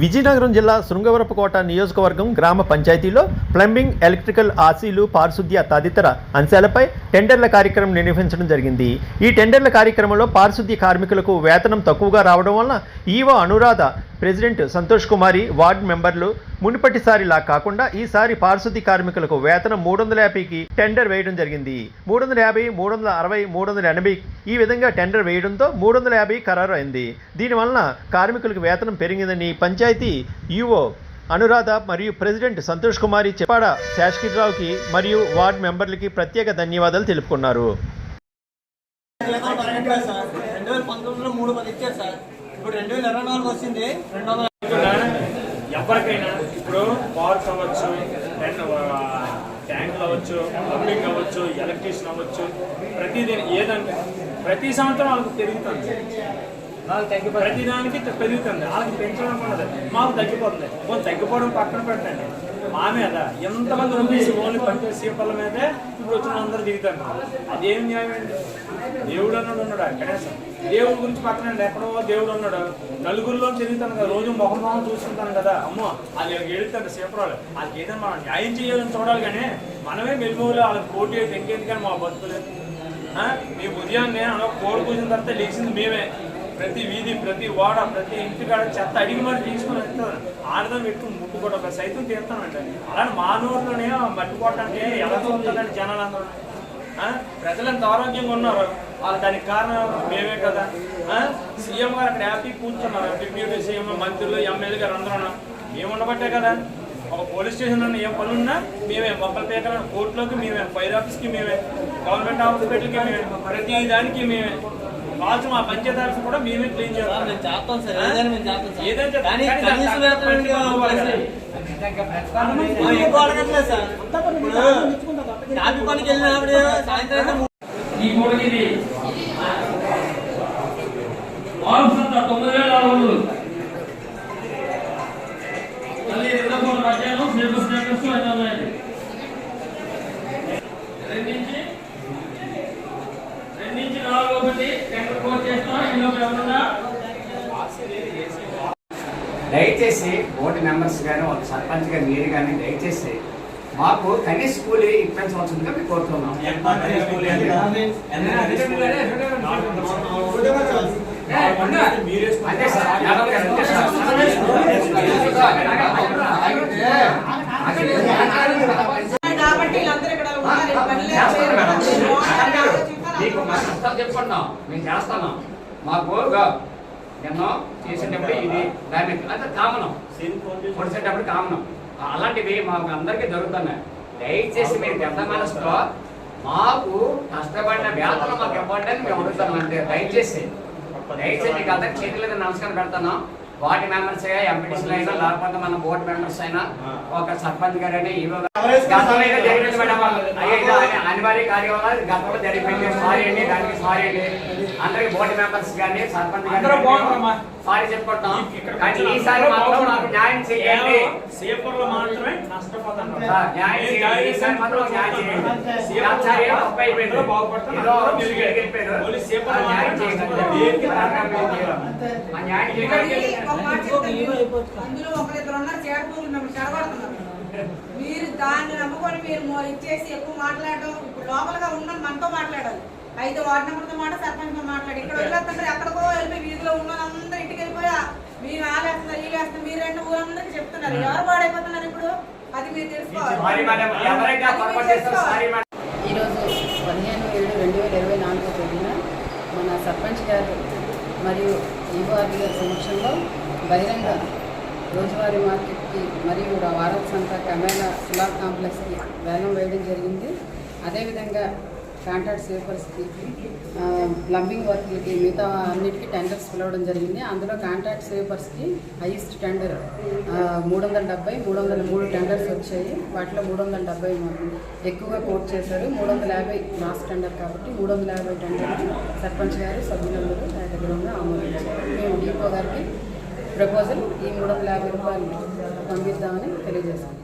విజయనగరం జిల్లా శృంగవరపుకోట నియోజకవర్గం గ్రామ పంచాయతీలో ప్లంబింగ్ ఎలక్ట్రికల్ ఆసీలు పారిశుద్ధ్య తదితర అంశాలపై టెండర్ల కార్యక్రమం నిర్వహించడం జరిగింది. ఈ టెండర్ల కార్యక్రమంలో పారిశుద్ధ్య కార్మికులకు వేతనం తక్కువగా రావడం వలన EO Anuradha president Santosh Kumari ward మెంబర్లు మునుపటిసారిలా కాకుండా ఈసారి పారిశుద్ధ్య కార్మికులకు వేతనం మూడు వందల యాభైకి టెండర్ వేయడం జరిగింది. మూడు వందల యాభై మూడు వందల అరవై మూడు వందల ఎనభై ఈ విధంగా టెండర్ వేయడంతో మూడు వందల యాభై ఖరారు అయింది. దీనివలన కార్మికులకు వేతనం పెరిగిందని పంచాయతీ ఈఓ అనురాధ మరియు ప్రెసిడెంట్ సంతోష్ కుమారి చెప్పాడ. శాశ్కిరావుకి మరియు వార్డు మెంబర్లకి ప్రత్యేక ధన్యవాదాలు తెలుపుకున్నారు. ఎవరికైనా ఇప్పుడు పవర్స్ అవ్వచ్చు అండ్ ట్యాంకులు అవ్వచ్చు ప్లంబింగ్ అవ్వచ్చు ఎలక్ట్రీషియన్ అవ్వచ్చు ప్రతిదీ ఏదంటే ప్రతి సంవత్సరం వాళ్ళకి పెరుగుతుంది. ప్రతి దానికి పెరుగుతుంది. వాళ్ళకి పెంచడం ఉండదు మాకు తగ్గిపోతుంది. కొంచెం తగ్గిపోవడం పక్కన పెట్టండి. మా మీద ఎంతమంది రూపీస్ ఓన్లీ పంచాయతీ సీపర్ల మీదే ఇప్పుడు వచ్చిన అందరూ దిగుతారు. అదేం న్యాయం అండి? దేవుడు అన్నాడు ఉన్నాడు కనీసం. దేవుడి గురించి పక్కన ఎక్కడో దేవుడు ఉన్నాడు. నలుగురిలో తిరుగుతాను కదా రోజు మొహం మొహం చూస్తుంటాను కదా. అమ్మో అది వెళ్తాను సీపరాలు? వాళ్ళకి ఏదైనా మనం న్యాయం చేయాలని చూడాలి కానీ మనమే మెలుగులు వాళ్ళకి పోటీ అయితే కానీ మా బతుకులే. మీ ఉదయాన్నే అలా కోడి కూసిన తర్వాత లేచింది మేమే. ప్రతి వీధి ప్రతి వాడ ప్రతి ఇంటికాడ చెత్త అడిగి మరి తీసుకుని వెళ్తాను ఆడదాం పెట్టుకుని కూడా ఒక సైతం తీస్తానంటే అలాంటి మానవుల్లోనే మట్టి కొట్టడానికి ఎలా చూస్తారండి జనాలు అందరూ ప్రజలు ఎంత ఆరోగ్యంగా ఉన్నారు. వాళ్ళు దానికి కారణం మేమే కదా. సీఎం గారు అక్కడ హ్యాపీ కూర్చున్నారు. డిప్యూటీ సీఎం మంత్రులు ఎమ్మెల్యే గారు అందరూ మేము ఉండబట్టే కదా. ఒక పోలీస్ స్టేషన్ ఉన్న ఏ పని ఉన్నా మేమే మొక్కల పేకల కోర్టులోకి మేమే ఫైర్ ఆఫీస్కి మేమే గవర్నమెంట్ హాస్పిటల్కి మేమే ప్రతి దానికి మేమే. కాల్చి మా పంచాయతీ కూడా మేమే క్లీన్ చేస్తాం చేస్తాం సార్ ఏదైనా మేము చేస్తాం సార్ ఏదైతే కానీ కనీస వేతనం ఎక్కువ అడగట్లేదు సార్ ఇప్పుడు సాయంత్రం ఈ తొమ్మిది వేల ఆరు వందలు మళ్ళీ రెండో మూడు మధ్యాహ్నం సిలబస్ స్టేటస్ అన్నీ దయచేసి బోర్డు మెంబర్స్ కానీ ఒక సర్పంచ్ గారు మీరు కానీ దయచేసి మాకు కనీస కూలీ ఇప్పించవలసిందిగా మేము కోరుతున్నాం. మీకు చెప్పుకుంటున్నాం. మేము చేస్తున్నాం. మాకు గా ఎన్నో చేసేటప్పుడు ఇది దాన్ని అంటే కామనం. పొడిచేటప్పుడు కామనం. అలాంటివి మాకు అందరికీ జరుగుతున్నాయి. దయచేసి మీరు పెద్ద మనసుతో మాకు కష్టపడిన వేతనం మాకు ఇవ్వండి అని మేము అడుగుతాం అంతే. దయచేసి. దయచేసి మీకు అందరికి చేతుల నమస్కారం పెడతాను. వార్డు మెంబర్స్ అయినా ఎంపీటీసీలు అయినా లేకపోతే మన బోర్డు మెంబర్స్ అయినా ఒక సర్పంచ్ గారైనా ఈవో గతంలో జరిగింది మేడం అనివార్య కార్యక్రమాలు గతంలో జరిగిపోయింది సారీ అండి దానికి సారీ అండి. అందరికి బోర్డు మెంబర్స్ కానీ సర్పంచ్. సారీ చెప్పుకుంటాం. కానీ ఈసారి మాత్రం న్యాయం చేయండి. న్యాయం చేయండి. ఈసారి మాత్రం న్యాయం ఏదో చేయండి. అందులో ఒకరిద్దరు ఉన్నారు చేరకూరు మేము చెడగొడుతున్నారు మీరు దాన్ని నమ్ముకొని మీరు ఇచ్చేసి ఎక్కువ మాట్లాడడం ఇప్పుడు లోపలగా ఉన్న మనతో మాట్లాడాలి ఐదు వార్డు నెంబర్తో మాట సర్పంచ్తో మాట్లాడి ఇక్కడ వదిలేస్తుంటే ఎక్కడికో వెళ్ళిపోయి వీధిలో ఉన్న వాళ్ళందరూ ఇంటికి వెళ్ళిపోయి మీరు ఆలేస్తున్నారు ఈ వేస్తున్నారు మీరు రెండు ఊరందరికీ చెప్తున్నారు ఎవరు పాడైపోతున్నారు ఇప్పుడు అది మీరు తెలుసుకోవాలి సారీ మేడం ఎవరైతే ఆ అది మీరు పొరపాటు చేస్తారో సారీ తెలుసుకోవాలి. మేడం ఈరోజు పదిహేను ఏడు రెండు వేల ఇరవై నాలుగో తేదీన మన సర్పంచ్ గారు మరియు ఈవార్డు గారి సమక్షంలో బహిరంగ రోజువారీ మార్కెట్కి మరియు వారత్ సంత కమేలా స్లాబ్ కాంప్లెక్స్కి వేలం వేయడం జరిగింది. అదేవిధంగా కాంట్రాక్ట్ సేఫర్స్కి ప్లంబింగ్ వర్క్లకి మిగతా అన్నిటికీ టెండర్స్ పిలవడం జరిగింది. అందులో కాంట్రాక్ట్ సేఫర్స్కి హైయెస్ట్ టెండర్ మూడు వందల డెబ్బై మూడు వందల మూడు టెండర్స్ వచ్చాయి. వాటిలో మూడు వందల డెబ్బై ఎక్కువగా కోట్ చేశారు. మూడు వందల యాభై లాస్ట్ టెండర్ కాబట్టి మూడు వందల యాభై టెండర్ సర్పంచ్ గారు సభ్యులందరూ ఏకగ్రహంగా ఆమోదించారు. మేము డీపో గారికి ప్రపోజల్ ఈ మూడు వందల యాభై రూపాయలు పంపిద్దామని తెలియజేశాము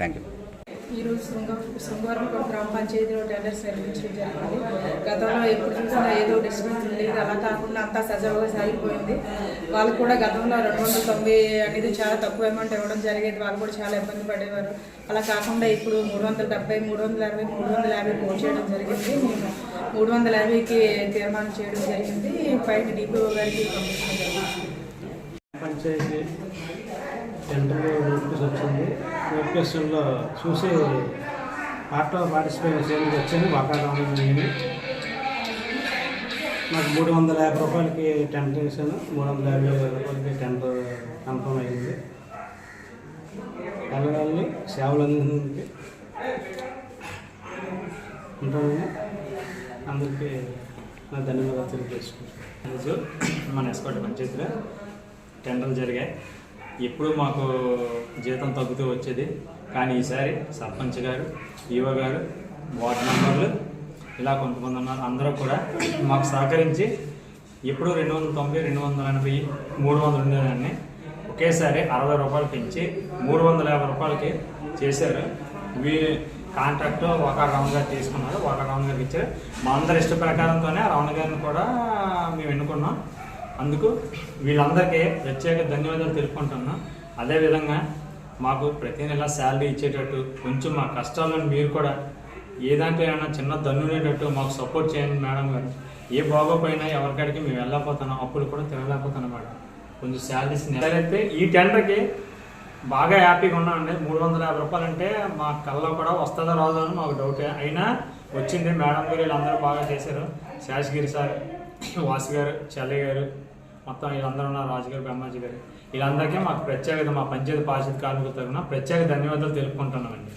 థ్యాంక్ యూ ఈరోజు శృంగ శృంగారంకోట గ్రామ పంచాయతీలో టెండర్స్ నిర్వహించడం జరిగింది. గతంలో ఎప్పుడు చూసినా ఏదో డిస్టర్బెన్స్ లేదు అలా కాకుండా అంతా సజావుగా సాగిపోయింది. వాళ్ళు కూడా గతంలో రెండు వందల తొంభై అనేది చాలా తక్కువ అమౌంట్ ఇవ్వడం జరిగేది. వాళ్ళు కూడా చాలా ఇబ్బంది పడేవారు. అలా కాకుండా ఇప్పుడు మూడు వందల డెబ్బై మూడు వందల అరవై మూడు వందల యాభై పోల్ చేయడం జరిగింది. మేము మూడు వందల యాభైకి తీర్మానం చేయడం జరిగింది. పైన డిపిఓ గారికి పంపించడం జరిగింది. పంచాయతీ టెండర్ నోటీస్ వచ్చింది. నోటిఫికేషన్లో చూసి పార్ట్లో పార్టిసిపేట్ చేయడానికి వచ్చాను వాకాడామని జరిగింది నాకు మూడు వందల యాభై రూపాయలకి టెండర్ వేసాను మూడు వందల యాభై రూపాయలకి టెండర్ కన్ఫర్మ్ అయింది. కలగాలని సేవలు అందించడానికి ఉంటానని అందరికీ నా ధన్యవాదాలు తెలియజేసుకుంటాను మన ఎస్కోట పంచాయతీలో టెండర్లు జరిగాయి. ఎప్పుడు మాకు జీతం తగ్గుతూ వచ్చేది. కానీ ఈసారి సర్పంచ్ గారు ఈవో గారు వార్డు మెంబర్లు ఇలా కొంతమంది ఉన్నారు. అందరూ కూడా మాకు సహకరించి ఎప్పుడు రెండు వందల తొంభై రెండు వందల ఎనభై మూడు వందలు ఉండేదాన్ని. ఒకేసారి అరవై రూపాయలు పెంచి మూడు వందల యాభై రూపాయలకి చేశారు. వీ కాంట్రాక్ట్ ఒక రౌండ్ గారు తీసుకున్నారు. ఒక రౌండ్ గారికి ఇచ్చారు. మా అందరి ఇష్ట ప్రకారంతోనే రౌండ్ గారిని కూడా మేము ఎన్నుకున్నాం. అందుకు వీళ్ళందరికీ ప్రత్యేక ధన్యవాదాలు తెలుపుకుంటున్నాం. అదేవిధంగా మాకు ప్రతి నెల శాలరీ ఇచ్చేటట్టు కొంచెం మా కష్టాలను మీరు కూడా ఏ దాంట్లో ఏమైనా చిన్న దన్నునేటట్టు మాకు సపోర్ట్ చేయండి మేడం గారు. ఏ బాగోపోయినా ఎవరికాడికి మేము వెళ్ళకపోతున్నాం అప్పులు కూడా తినలేకపోతున్నాం మేడం. కొంచెం శాలరీస్ నెలైతే ఈ టెండర్కి బాగా హ్యాపీగా ఉన్నామండి మూడు వందల యాభై రూపాయలు అంటే మా కళ్ళలో కూడా వస్తుందో రాదో అని మాకు డౌటే అయినా వచ్చింది మేడం గారు వీళ్ళందరూ బాగా చేశారు. శాసగిరి సార్ వాసు గారు చెల్లయ్య గారు మొత్తం వీళ్ళందరూ ఉన్నారు రాజు గారు బ్రహ్మాజీ గారు. వీళ్ళందరికీ మాకు ప్రత్యేకత మా పంచాయతీ పారిశుద్ధ కార్మికుల తరఫున ప్రత్యేక ధన్యవాదాలు తెలుపుకుంటున్నామండి.